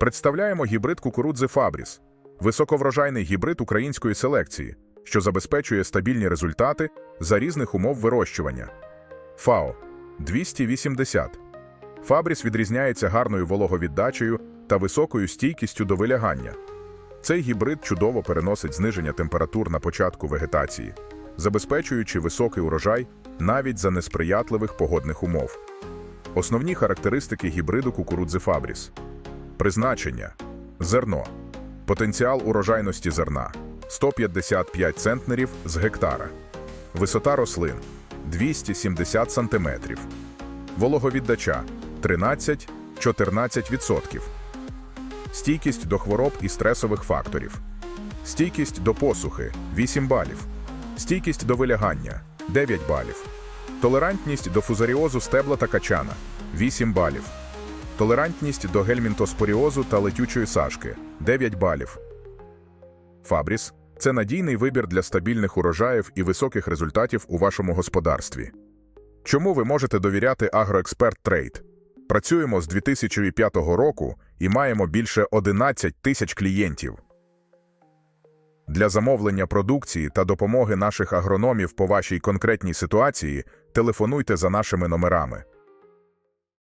Представляємо гібрид кукурудзи Фабріс, високоврожайний гібрид української селекції, що забезпечує стабільні результати за різних умов вирощування. ФАО 280. Фабріс відрізняється гарною вологовіддачею та високою стійкістю до вилягання. Цей гібрид чудово переносить зниження температур на початку вегетації, забезпечуючи високий урожай навіть за несприятливих погодних умов. Основні характеристики гібриду кукурудзи Фабріс. Призначення. Зерно. Потенціал урожайності зерна 155 центнерів з гектара. Висота рослин 270 см. Вологовіддача 13-14%. Стійкість до хвороб і стресових факторів. Стійкість до посухи 8 балів. Стійкість до вилягання 9 балів. Толерантність до фузаріозу стебла та качана 8 балів. Толерантність до гельмінтоспоріозу та летючої сашки 9 балів. Фабріс це надійний вибір для стабільних урожаїв і високих результатів у вашому господарстві. Чому ви можете довіряти Агроексперт Трейд? Працюємо з 2005 року і маємо більше 11 тисяч клієнтів. Для замовлення продукції та допомоги наших агрономів по вашій конкретній ситуації телефонуйте за нашими номерами